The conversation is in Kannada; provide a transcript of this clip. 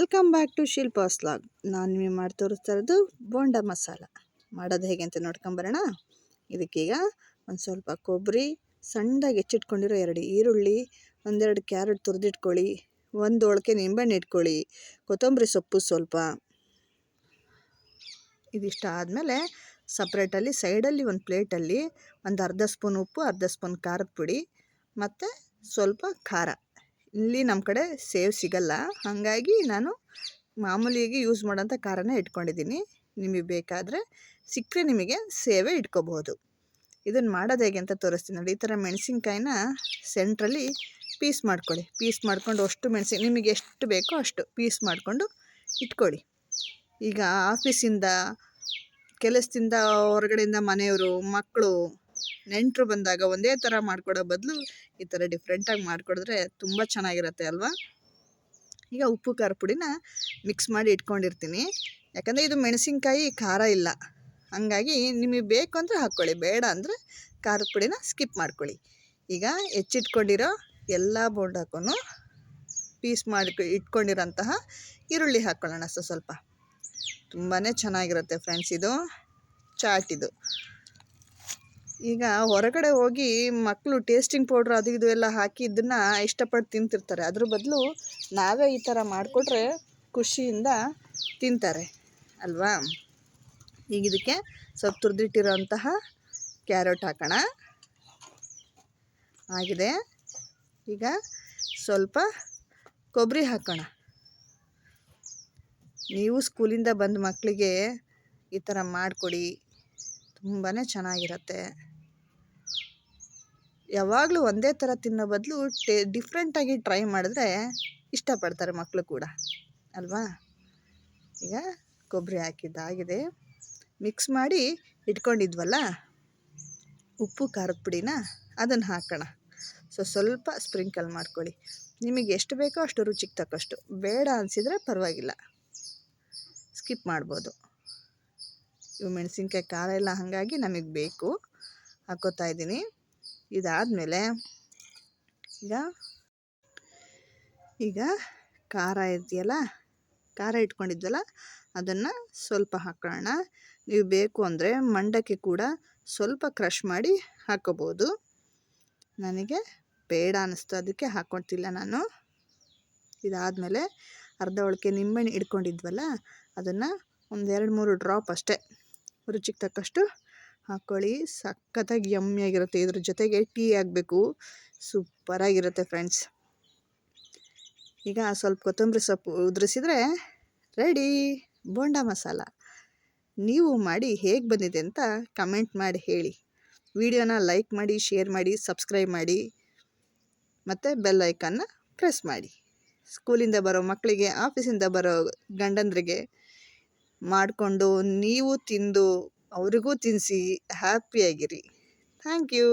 Welcome back to Shilpa's log ನಾನು ನಿಮಗೆ ಮಾಡಿ ತೋರಿಸ್ತಾ ಇರೋದು ಬೋಂಡ ಮಸಾಲ. ಮಾಡೋದು ಹೇಗೆ ಅಂತ ನೋಡ್ಕೊಂಬರೋಣ ಇದಕ್ಕೀಗ ಒಂದು ಸ್ವಲ್ಪ ಕೊಬ್ಬರಿ ಸಣ್ಣದಾಗಿ ಹೆಚ್ಚಿಟ್ಕೊಂಡಿರೋ ಎರಡು ಈರುಳ್ಳಿ, ಒಂದೆರಡು ಕ್ಯಾರೆಟ್ ತುರಿದಿಟ್ಕೊಳ್ಳಿ, ಒಂದು ಒಳಕೆ ನಿಂಬೆಹಣ್ಣು ಇಟ್ಕೊಳ್ಳಿ, ಕೊತ್ತಂಬರಿ ಸೊಪ್ಪು ಸ್ವಲ್ಪ. ಇದಿಷ್ಟ ಆದಮೇಲೆ ಸಪ್ರೇಟಲ್ಲಿ ಸೈಡಲ್ಲಿ ಒಂದು ಪ್ಲೇಟಲ್ಲಿ ಒಂದು ಅರ್ಧ ಸ್ಪೂನ್ ಉಪ್ಪು, ಅರ್ಧ ಸ್ಪೂನ್ ಖಾರದ ಪುಡಿ, ಮತ್ತು ಸ್ವಲ್ಪ ಖಾರ. ಇಲ್ಲಿ ನಮ್ಮ ಕಡೆ ಸೇವ್ ಸಿಗಲ್ಲ. ಹಾಗಾಗಿ ನಾನು ಮಾಮೂಲಿಯಾಗಿ ಯೂಸ್ ಮಾಡೋಂಥ ಖಾರನೇ ಇಟ್ಕೊಂಡಿದ್ದೀನಿ. ನಿಮಗೆ ಬೇಕಾದರೆ ಸಿಕ್ಕರೆ ನಿಮಗೆ ಸೇವೆ ಇಟ್ಕೋಬಹುದು. ಇದನ್ನು ಮಾಡೋದು ಹೇಗೆ ಅಂತ ತೋರಿಸ್ತೀನಿ ನೋಡಿ. ಈ ಥರ ಮೆಣಸಿನ್ಕಾಯಿನ ಸೆಂಟ್ರಲ್ಲಿ ಪೀಸ್ ಮಾಡ್ಕೊಳ್ಳಿ. ಪೀಸ್ ಮಾಡಿಕೊಂಡು ಅಷ್ಟು ಮೆಣಸಿನ ನಿಮಗೆ ಎಷ್ಟು ಬೇಕೋ ಅಷ್ಟು ಪೀಸ್ ಮಾಡಿಕೊಂಡು ಇಟ್ಕೊಳ್ಳಿ. ಈಗ ಆಫೀಸಿಂದ, ಕೆಲಸದಿಂದ, ಹೊರಗಡೆಯಿಂದ ಮನೆಯವರು, ಮಕ್ಕಳು ನೆಂಟರು ಬಂದಾಗ ಒಂದೇ ಥರ ಮಾಡ್ಕೊಡೋ ಬದಲು ಈ ಥರ ಡಿಫ್ರೆಂಟಾಗಿ ಮಾಡಿಕೊಡಿದ್ರೆ ತುಂಬ ಚೆನ್ನಾಗಿರುತ್ತೆ ಅಲ್ವಾ? ಈಗ ಉಪ್ಪು, ಖಾರ ಪುಡಿನ ಮಿಕ್ಸ್ ಮಾಡಿ ಇಟ್ಕೊಂಡಿರ್ತೀನಿ. ಯಾಕಂದರೆ ಇದು ಮೆಣಸಿನ್ಕಾಯಿ, ಖಾರ ಇಲ್ಲ. ಹಾಗಾಗಿ ನಿಮಗೆ ಬೇಕು ಅಂದರೆ ಹಾಕ್ಕೊಳ್ಳಿ. ಬೇಡ ಅಂದರೆ ಖಾರದ ಪುಡಿನ ಸ್ಕಿಪ್ ಮಾಡ್ಕೊಳ್ಳಿ. ಈಗ ಹೆಚ್ಚಿಟ್ಕೊಂಡಿರೋ ಎಲ್ಲ ಬೋಂಡಾಕೂ ಪೀಸ್ ಮಾಡಿ ಇಟ್ಕೊಂಡಿರೋಂತಹ ಈರುಳ್ಳಿ ಹಾಕ್ಕೊಳ್ಳೋಣ ಸ್ವಲ್ಪ. ತುಂಬಾ ಚೆನ್ನಾಗಿರುತ್ತೆ ಫ್ರೆಂಡ್ಸ್ ಇದು. ಚಾಟ್ ಇದು. ಈಗ ಹೊರಗಡೆ ಹೋಗಿ ಮಕ್ಕಳು ಟೇಸ್ಟಿಂಗ್ ಪೌಡ್ರ್ ಅದು ಇದು ಎಲ್ಲ ಹಾಕಿ ಇದನ್ನು ಇಷ್ಟಪಟ್ಟು ತಿಂತಿರ್ತಾರೆ. ಅದ್ರ ಬದಲು ನಾವೇ ಈ ಥರ ಮಾಡಿಕೊಟ್ರೆ ಖುಷಿಯಿಂದ ತಿಂತಾರೆ. ಅಲ್ವಾ? ಈಗ ಇದಕ್ಕೆ ಸ್ವಲ್ಪ ತುರಿದಿಟ್ಟಿರೋಂತಹ ಕ್ಯಾರೆಟ್ ಹಾಕೋಣ. ಆಗಿದೆ. ಈಗ ಸ್ವಲ್ಪ ಕೊಬ್ಬರಿ ಹಾಕೋಣ. ನೀವು ಸ್ಕೂಲಿಂದ ಬಂದ ಮಕ್ಕಳಿಗೆ ಈ ಥರ ಮಾಡಿಕೊಡಿ. ತುಂಬಾ ಚೆನ್ನಾಗಿರತ್ತೆ. ಯಾವಾಗಲೂ ಒಂದೇ ಥರ ತಿನ್ನೋ ಬದಲು ಟೇ ಡಿಫ್ರೆಂಟಾಗಿ ಟ್ರೈ ಮಾಡಿದ್ರೆ ಇಷ್ಟಪಡ್ತಾರೆ ಮಕ್ಕಳು ಕೂಡ. ಅಲ್ವಾ? ಈಗ ಕೊಬ್ಬರಿ ಹಾಕಿದ್ದಾಗಿದೆ. ಮಿಕ್ಸ್ ಮಾಡಿ ಇಟ್ಕೊಂಡಿದ್ವಲ್ಲ? ಉಪ್ಪು, ಖಾರದ ಪುಡಿನ ಅದನ್ನು ಹಾಕೋಣ. ಸೊ ಸ್ವಲ್ಪ ಸ್ಪ್ರಿಂಕಲ್ ಮಾಡ್ಕೊಳ್ಳಿ. ನಿಮಗೆ ಎಷ್ಟು ಬೇಕೋ ಅಷ್ಟು ರುಚಿಗೆ ತಕ್ಕಷ್ಟು. ಬೇಡ ಅನಿಸಿದರೆ ಪರವಾಗಿಲ್ಲ. ಸ್ಕಿಪ್ ಮಾಡ್ಬೋದು. ಇವು ಮೆಣಸಿನ್ಕಾಯಿ ಖಾರ ಎಲ್ಲ ಹಾಗಾಗಿ ನಮಗೆ ಬೇಕು. ಹಾಕೋತಾ ಇದ್ದೀನಿ. ಇದಾದಮೇಲೆ ಈಗ ಈಗ ಖಾರ ಇದೆಯಲ್ಲ ಖಾರ ಇಟ್ಕೊಂಡಿದ್ವಲ್ಲ, ಅದನ್ನು ಸ್ವಲ್ಪ ಹಾಕೋಣ ನೀವು ಬೇಕು ಅಂದರೆ ಮಂಡಕ್ಕೆ ಕೂಡ ಸ್ವಲ್ಪ ಕ್ರಷ್ ಮಾಡಿ ಹಾಕೋಬೋದು. ನನಗೆ ಬೇಡ ಅನ್ನಿಸ್ತು, ಅದಕ್ಕೆ ಹಾಕ್ಕೊಳ್ತಿಲ್ಲ ನಾನು. ಇದಾದಮೇಲೆ ಅರ್ಧ ಒಳಕೆ ನಿಂಬೆಹಣ್ಣು ಇಟ್ಕೊಂಡಿದ್ವಲ್ಲ, ಅದನ್ನು ಒಂದೆರಡು ಮೂರು ಡ್ರಾಪ್ ಅಷ್ಟೇ, ರುಚಿಗೆ ತಕ್ಕಷ್ಟು ಹಾಕ್ಕೊಳ್ಳಿ ಸಖತ್ತಾಗಿ ಯಮ್ಮಿಯಾಗಿರುತ್ತೆ ಇದ್ರ ಜೊತೆಗೆ ಟೀ ಆಗಬೇಕು ಸೂಪರಾಗಿರುತ್ತೆ ಫ್ರೆಂಡ್ಸ್. ಈಗ ಸ್ವಲ್ಪ ಕೊತ್ತಂಬರಿ ಸೊಪ್ಪು ಉದುರಿಸಿದ್ರೆ ರೆಡಿ. ಬೋಂಡ ಮಸಾಲ. ನೀವು ಮಾಡಿ ಹೇಗೆ ಬಂದಿದೆ ಅಂತ ಕಮೆಂಟ್ ಮಾಡಿ ಹೇಳಿ. ವಿಡಿಯೋನ ಲೈಕ್ ಮಾಡಿ, ಶೇರ್ ಮಾಡಿ, ಸಬ್ಸ್ಕ್ರೈಬ್ ಮಾಡಿ. ಮತ್ತು ಬೆಲ್ ಐಕನ್ನ ಪ್ರೆಸ್ ಮಾಡಿ. ಸ್ಕೂಲಿಂದ ಬರೋ ಮಕ್ಕಳಿಗೆ, ಆಫೀಸಿಂದ ಬರೋ ಗಂಡಂದ್ರಿಗೆ ಮಾಡಿಕೊಂಡು ನೀವು ತಿಂದು ಅವ್ರಿಗೂ ತಿನ್ನಿಸಿ ಹ್ಯಾಪಿಯಾಗಿರಿ ಥ್ಯಾಂಕ್ ಯು